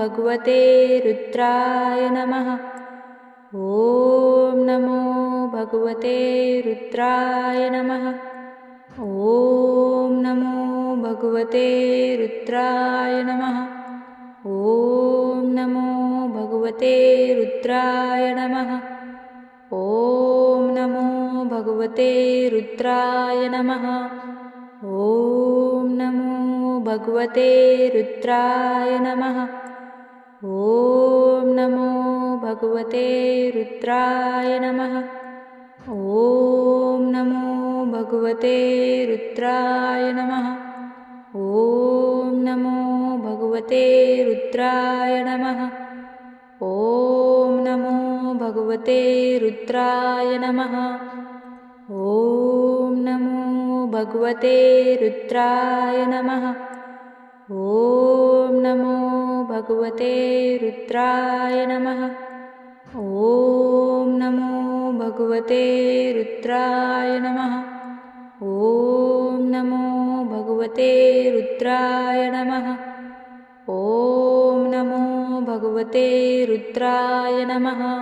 भगवते रुद्राय नमः। ॐ नमो भगवते रुद्राय नमः। ॐ नमो भगवते रुद्राय नमः। ॐ नमो भगवते रुद्राय नमः। ॐ नमो भगवते रुद्राय नमः। ॐ नमो भगवते रुद्राय नमः ॐ नमो भगवते रुद्राय नमः। ॐ नमो भगवते रुद्राय नमः। ॐ नमो भगवते रुद्राय नमः। ॐ नमो भगवते रुद्राय नमः। ॐ नमो भगवते रुद्राय नमः ॐ नमो भगवते रुद्राय नमः। ॐ नमो भगवते रुद्राय नमः। ॐ नमो भगवते रुद्राय नमः। ॐ नमो भगवते रुद्राय नमः।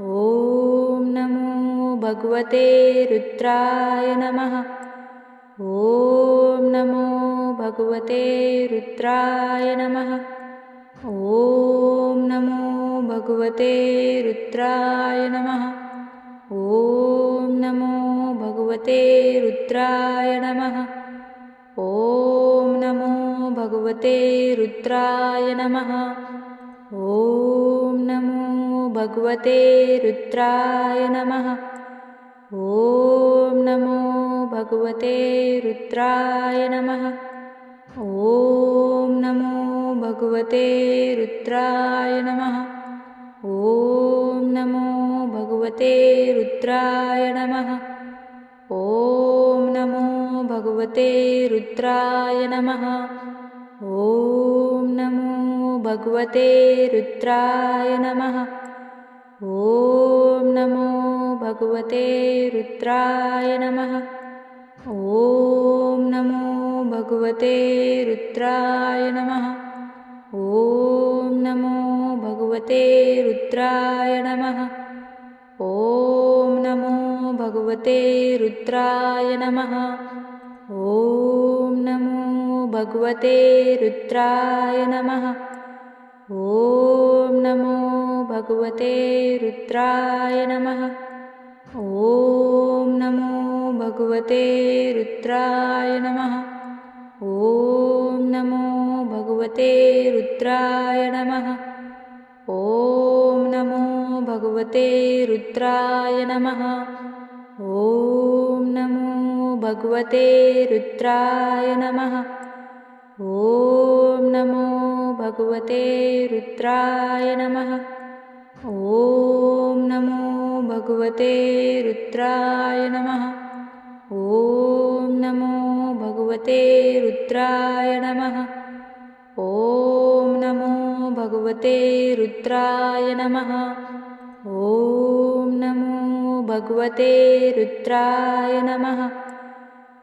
ॐ नमो भगवते रुद्राय नमः ॐ नमो भगवते रुद्राय नमः। ॐ नमो भगवते रुद्राय नमः। ॐ नमो भगवते रुद्राय नमः। ॐ नमो भगवते रुद्राय नमः। ॐ नमो भगवते रुद्राय नमः। ॐ भगवते रुद्राय नमः। ॐ नमो भगवते रुद्राय नमः। ॐ नमो भगवते रुद्राय नमः। ॐ नमो भगवते रुद्राय नमः। ॐ नमो भगवते रुद्राय नमः। ॐ नमो भगवते रुद्राय नमः ॐ नमो भगवते रुद्राय नमः। ॐ नमो भगवते रुद्राय नमः। ॐ नमो भगवते रुद्राय नमः। ॐ नमो भगवते रुद्राय नमः। ॐ नमो भगवते रुद्राय नमः ॐ नमो भगवते रुद्राय नमः। ॐ नमो भगवते रुद्राय नमः। ॐ नमो भगवते रुद्राय नमः। ॐ नमो भगवते रुद्राय नमः। ॐ नमो भगवते रुद्राय नमः ॐ नमो भगवते रुद्राय नमः। ॐ नमो भगवते रुद्राय नमः। ॐ नमो भगवते रुद्राय नमः। ॐ नमो भगवते रुद्राय नमः।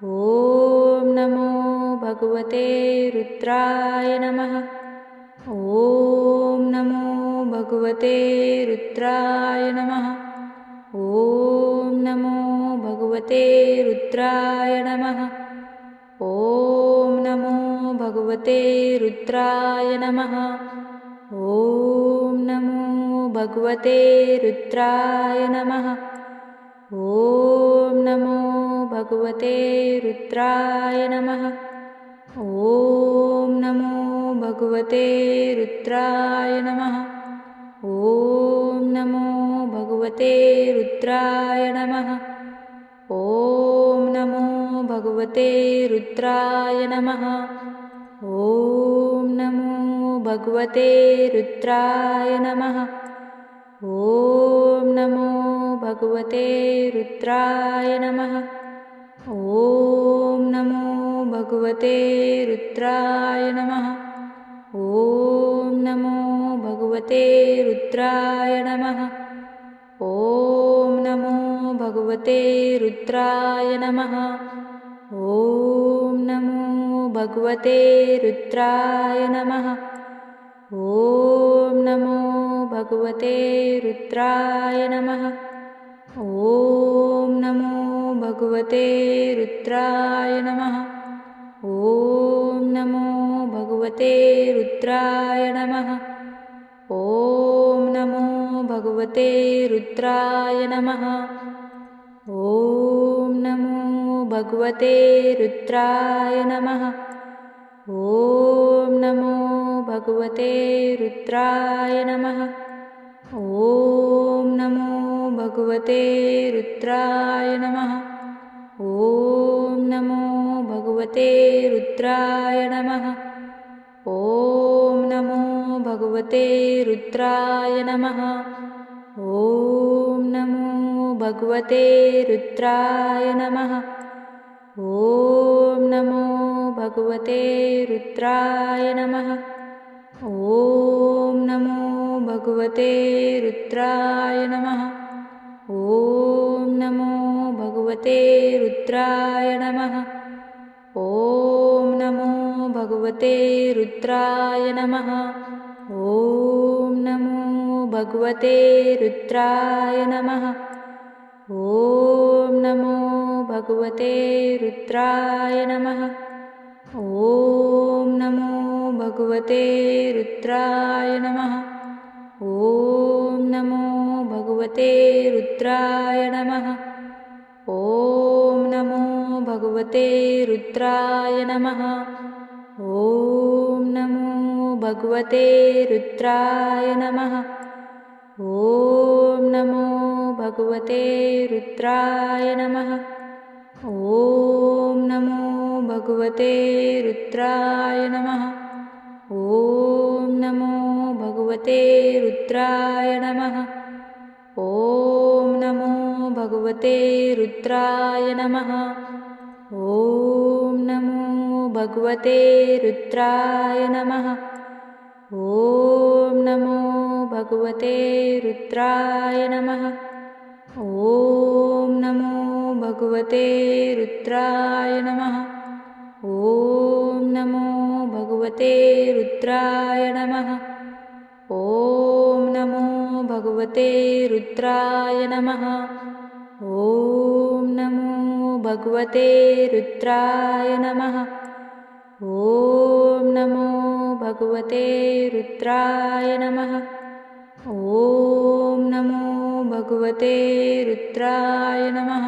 ॐ नमो भगवते रुद्राय नमः ॐ नमो भगवते रुद्राय नमः। ॐ नमो भगवते रुद्राय नमः। ॐ नमो भगवते रुद्राय नमः। ॐ नमो भगवते रुद्राय नमः। ॐ नमो भगवते रुद्राय नमः ॐ नमो भगवते रुद्राय नमः। ॐ नमो भगवते रुद्राय नमः। ॐ नमो भगवते रुद्राय नमः। ॐ नमो भगवते रुद्राय नमः। ॐ नमो भगवते रुद्राय नमः। ॐ भगवते रुद्राय नमः। ॐ नमो भगवते रुद्राय नमः। ॐ नमो भगवते रुद्राय नमः। ॐ नमो भगवते रुद्राय नमः। ॐ नमो भगवते रुद्राय नमः। ॐ नमो भगवते रुद्राय नमः ॐ नमो भगवते रुद्राय नमः। ॐ नमो भगवते रुद्राय नमः। ॐ नमो भगवते रुद्राय नमः। ॐ नमो भगवते रुद्राय नमः। ॐ नमो भगवते रुद्राय नमः भगवते रुद्राय नमः। ॐ नमो भगवते रुद्राय नमः। ॐ नमो भगवते रुद्राय नमः। ॐ नमो भगवते रुद्राय नमः। ॐ नमो भगवते रुद्राय नमः। ॐ नमो भगवते रुद्राय नमः भगवते रुद्राय नमः। ॐ नमो भगवते रुद्राय नमः। ॐ नमो भगवते रुद्राय नमः। ॐ नमो भगवते रुद्राय नमः। ॐ नमो भगवते रुद्राय नमः। ॐ नमो भगवते रुद्राय नमः ॐ नमो भगवते रुद्राय नमः। ॐ नमो भगवते रुद्राय नमः। ॐ नमो भगवते रुद्राय नमः। ॐ नमो भगवते रुद्राय नमः। ॐ नमो भगवते रुद्राय नमः। ॐ भगवते रुद्राय नमः। ॐ नमो भगवते रुद्राय नमः। ॐ नमो भगवते रुद्राय नमः। ॐ नमो भगवते रुद्राय नमः। ॐ नमो भगवते रुद्राय नमः। ॐ नमो भगवते रुद्राय नमः ॐ नमो भगवते रुद्राय नमः। ॐ नमो भगवते रुद्राय नमः।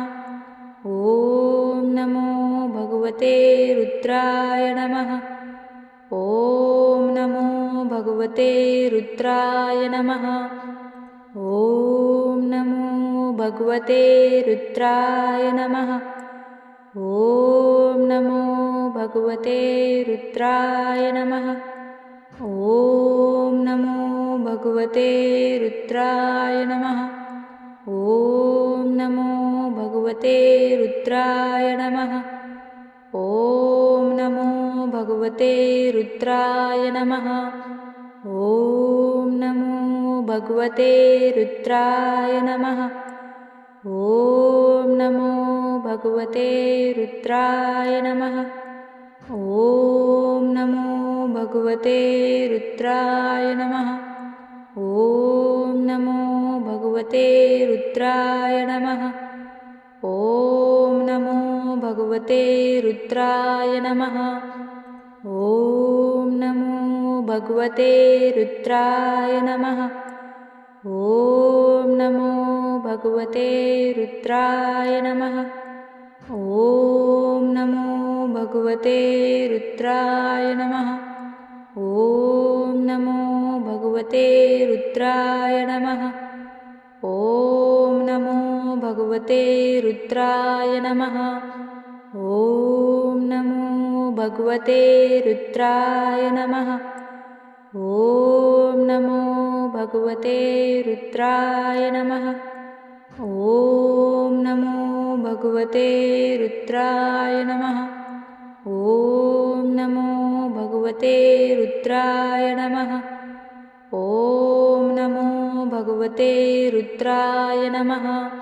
ॐ नमो भगवते रुद्राय नमः। ॐ नमो भगवते रुद्राय नमः। ॐ नमो भगवते रुद्राय नमः। ॐ नमो भगवते रुद्राय नमः। ॐ नमो भगवते रुद्राय नमः। ॐ नमो भगवते रुद्राय नमः। ॐ नमो भगवते रुद्राय नमः। ॐ नमो भगवते रुद्राय नमः। ॐ नमो भगवते रुद्राय नमः ॐ नमो भगवते रुद्राय नमः। ॐ नमो भगवते रुद्राय नमः। ॐ नमो भगवते रुद्राय नमः। ॐ नमो भगवते रुद्राय नमः। ॐ नमो भगवते रुद्राय नमः। ॐ नमो भगवते रुद्राय नमः। ॐ नमो भगवते रुद्राय नमः। ॐ नमो भगवते रुद्राय नमः। ॐ नमो भगवते रुद्राय नमः। ॐ नमो भगवते रुद्राय नमः। ॐ नमो भगवते रुद्राय नमः भगवते रुद्राय नमः। ॐ नमो भगवते रुद्राय नमः